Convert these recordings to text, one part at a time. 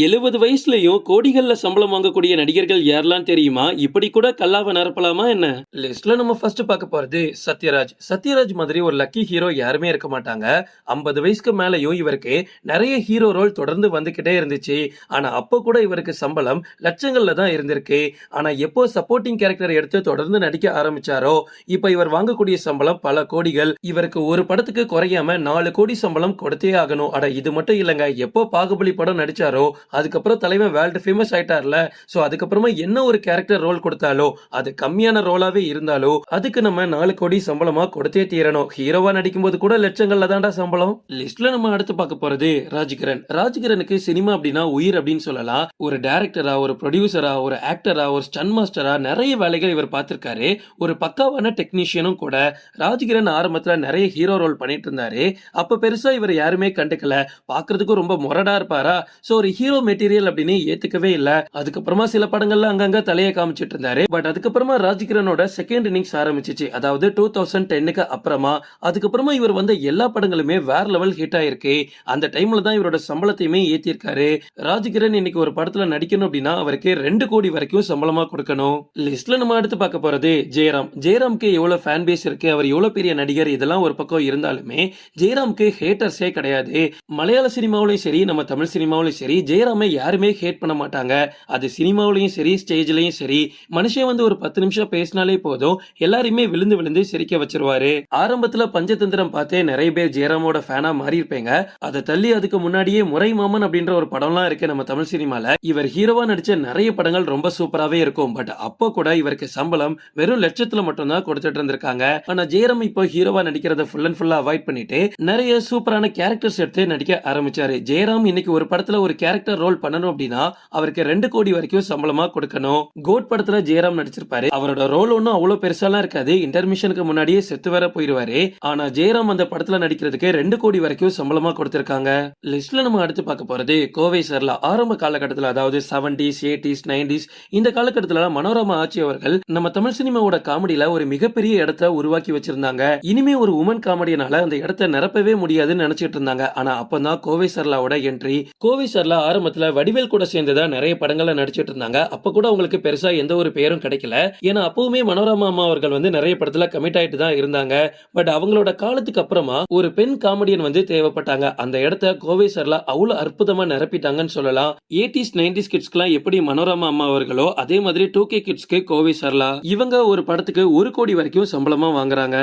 எழுபது வயசுலயும் கோடிகள்ல சம்பளம் வாங்கக்கூடிய நடிகர்கள் யாரெல்லாம் தெரியுமா? இப்படி கூட கல்லாவை நிரப்பலாமா என்ன? லிஸ்ட்ல நம்ம ஃபர்ஸ்ட் பார்க்க போறது சத்யராஜ். சத்யராஜ் மாதிரி ஒரு லக்கி ஹீரோ யாருமே இருக்க மாட்டாங்க. ஐம்பது வயசுக்கு மேலயும் இவருக்கு நிறைய ஹீரோ ரோல் தொடர்ந்து வந்துகிட்டே இருந்துச்சு. ஆனா அப்போ கூட இவருக்கு சம்பளம் லட்சங்கள்ல தான் இருந்திருக்கு. ஆனா எப்போ சப்போர்ட்டிங் கேரக்டர் எடுத்து தொடர்ந்து நடிக்க ஆரம்பிச்சாரோ இப்ப இவர் வாங்கக்கூடிய சம்பளம் பல கோடிகள். இவருக்கு ஒரு படத்துக்கு குறையாம நாலு கோடி சம்பளம் கொடுத்தே ஆகணும். அட இது மட்டும் இல்லைங்க. எப்போ பாகுபலி படம் நடிச்சாரோ அதுக்கப்புறம் தலைவன் வேர்ல்டு ஃபேமஸ் ஆயிட்டார்ல. சோ அதுக்கப்புறமா என்ன ஒரு கேரக்டர் ரோல் கொடுத்தாலோ அது கம்மியான ரோலாவே இருந்தாலோ அதுக்கு நம்ம நாலு கோடி சம்பளமா கொடுத்தே தீரணும். ஹீரோவா நடிக்கும்போது கூட லட்சங்கள்ல தான்டா சம்பளம். லிஸ்ட்ல நம்ம அடுத்து பார்க்க போறது ராஜ்கிரண். ராஜ்கிரனுக்கு சினிமா அப்படின்னா உயிர் அப்படின்னு சொல்லலாம். ஒரு டைரக்டரா ஒரு ப்ரொடியூசரா ஒரு ஆக்டரா ஒரு ஸ்டன் மாஸ்டரா நிறைய வேலைகள் இவர் பார்த்திருக்காரு. ஒரு பக்காவான டெக்னீஷியனும் கூட ராஜ்கிரண் ஆரம்பத்துல நிறைய ஹீரோ ரோல் பண்ணிட்டு இருந்தாரு. அப்ப பெருசா இவர் யாருமே கண்டுக்கல. பாக்குறதுக்கு ரொம்ப முரடா இருப்பாரா? சோ ஒரு ஹீரோ மெட்டீரியல் அப்படின்னு ஏத்துக்கவே இல்ல. அதுக்கப்புறமா சில படங்கள்ல அங்கங்க தலையை காமிச்சிட்டு இருந்தாரு. பட் அதுக்கப்புறமா ராஜ்கிரனோட செகண்ட் இன்னிங்ஸ் ஆரம்பிச்சிச்சு. அதாவது டூ தௌசண்ட் டென்னுக்கு அப்புறமா அதுக்கப்புறமா இவர் வந்த எல்லா படங்களுமே வேற லெவல் ஹிட் ஆயிருக்கு. அந்த டைம்ல தான் இவரோட சம்பளத்தையுமே ஏத்திருக்காரு. ராஜ்கிரண் இன்னைக்கு ஒரு படத்துல நடிக்கணும் அப்படின்னா அவருக்கு ரெண்டு கோடி வரைக்கும் சம்பளமா கொடுக்கணும். லிஸ்ட்ல நம்ம அடுத்து பார்க்க போறது ஜெயராம். ஜெயராம்க்கு எவ்வளவு ஃபேன் பேஸ் இருக்கு? அவர் எவ்வளவு பெரிய நடிகர்? இதெல்லாம் ஒரு பக்கம் இருந்தாலுமே ஜெயராம்க்கு ஹேட்டர்ஸே கிடையாது. மலையாள சினிமாவிலும் சரி நம்ம தமிழ் சினிமாவிலும் சரி ஜெயராமை யாருமே ஹேட் பண்ண மாட்டாங்க. அது சினிமாவிலையும் சரி ஸ்டேஜ்லயும் சரி. மனுஷன் வந்து ஒரு பத்து நிமிஷம் பேசினாலே போதும். எல்லாரையுமே விழுந்து விழுந்து சிரிக்க வச்சிருவாரு. ஆரம்பத்துல பஞ்சதந்திரம் பார்த்தே நிறைய பேர் ஜெயராமோட ஃபேனா மாறி இருப்பேங்க அதை தள்ளி அதுக்கு முன்னாடியே முறை மாமன் அப்படின்ற ஒரு படம்லாம் இருக்கு நம்ம தமிழ் சினிமால. இவர் ஹீரோவா நடிச்ச நிறைய படங்கள் ரொம்ப சூப்பராவே இருக்கும். பட் அப்போ கூட இவருக்கு சம்பளம் வெறும் லட்சத்துல மட்டும்தான் கொடுத்துட்டு இருந்திருக்காங்க. ஆனா ஜெயராம் இப்போ ஹீரோவா நடிக்கிறத ஃபுல் அண்ட் ஃபுல்லா அவாய்ட் பண்ணிட்டு நிறைய சூப்பரான கேரக்டர்ஸ் எடுத்து நடிக்க ஆரம்பிச்சாரு. ஜெயராம் இன்னைக்கு ஒரு படத்துல ஒரு கேரக்டர் கேரக்டர் ரோல் பண்ணணும் அப்படின்னா அவருக்கு ரெண்டு கோடி வரைக்கும் சம்பளமா கொடுக்கணும். கோட் படத்துல ஜெயராம் நடிச்சிருப்பாரு. அவரோட ரோல் ஒன்றும் அவ்வளவு பெருசாலாம் இருக்காது. இன்டர்மிஷனுக்கு முன்னாடியே செத்து வேற போயிருவாரு. ஆனா ஜெயராம் அந்த படத்துல நடிக்கிறதுக்கு ரெண்டு கோடி வரைக்கும் சம்பளமா கொடுத்திருக்காங்க. லிஸ்ட்ல நம்ம அடுத்து பார்க்க போறது கோவை சர்லா ஆரம்ப காலகட்டத்தில் அதாவது செவன்டிஸ் எயிட்டிஸ் நைன்டிஸ் இந்த காலகட்டத்தில் மனோரமா ஆட்சி அவர்கள் நம்ம தமிழ் சினிமாவோட காமெடியில ஒரு மிகப்பெரிய இடத்த உருவாக்கி வச்சிருந்தாங்க. இனிமே ஒரு உமன் காமெடியனால அந்த இடத்த நிரப்பவே முடியாதுன்னு நினைச்சிட்டு இருந்தாங்க. ஆனா அப்பதான் கோவை சர்லாவோட என்ட்ரி கோவை சர்லா ஆரம்பத்துல வடிவேல் கூட சேர்ந்துதான் நிறைய படங்கள்ல நடிச்சிட்டு இருந்தாங்க. அப்ப கூட அவங்களுக்கு பெருசா எந்த ஒரு பெயரும் கிடைக்கல. ஏன்னா அப்பவுமே மனோரமா அம்மா அவர்கள் வந்து நிறைய படத்துல கமிட் ஆயிட்டு தான் இருந்தாங்க. பட் அவங்களோட காலத்துக்கு அப்புறமா ஒரு பெண் காமெடியன் வந்து தேவைப்பட்டாங்க. அந்த இடத்த கோவை சார்ல அவ்வளவு அற்புதமா நிரப்பிட்டாங்கன்னு சொல்லலாம். எயிட்டிஸ் நைன்டிஸ் கிட்ஸ்க்குலாம் எப்படி மனோரமா அம்மா அவர்களோ அதே மாதிரி டூ கே கிட்ஸ்க்கு கோவை சார்லா இவங்க ஒரு படத்துக்கு ஒரு கோடி வரைக்கும் சம்பளமா வாங்குறாங்க.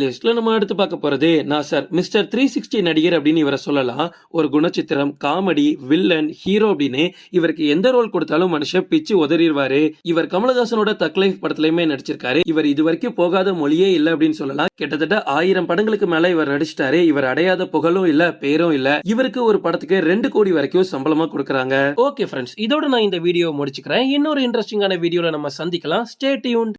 லிஸ்ட்ல நம்ம அடுத்து பார்க்க போறது நான் சார் மிஸ்டர் த்ரீ சிக்ஸ்டி நடிகர் அப்படின்னு இவரை சொல்லலாம். ஒரு குணச்சித்திரம் காமெடி வில்லன் ஹீரோ அப்படின்னு இவருக்கு எந்த ரோல் கொடுத்தாலும் மனுஷன் பிச்சு உதறிடுவாரு. இவர் கமலஹாசனோட தக் லைஃப் படத்துலயுமே நடிச்சிருக்காரு. இவர் இது வரைக்கும் போகாத மொழியே இல்ல அப்படின்னு சொல்லலாம். கிட்டத்தட்ட ஆயிரம் படங்களுக்கு மேல இவர் நடிச்சிட்டாரு. இவர் அடையாத புகழும் இல்ல பேரும் இல்ல. இவருக்கு ஒரு படத்துக்கு ரெண்டு கோடி வரைக்கும் சம்பளமா கொடுக்குறாங்க. ஓகே ஃப்ரெண்ட்ஸ் இதோட நான் இந்த வீடியோ முடிச்சுக்கிறேன். இன்னொரு இன்ட்ரெஸ்டிங்கான வீடியோல நம்ம சந்திக்கலாம். Stay tune